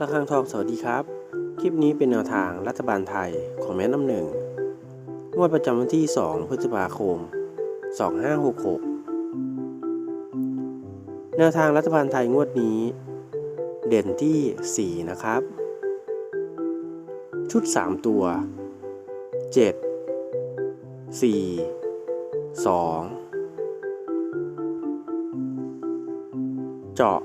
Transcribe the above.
ระฆังทองสวัสดีครับ คลิปนี้เป็นแนวทางรัฐบาลไทยของแม่น้ำหนึ่งงวดประจำวันที่ 2 พฤษภาคม 2566 แนวทางรัฐบาลไทยงวดนี้ เด่นที่ 4 นะครับ ชุด 3 ตัว 7 4 2 เจาะ 08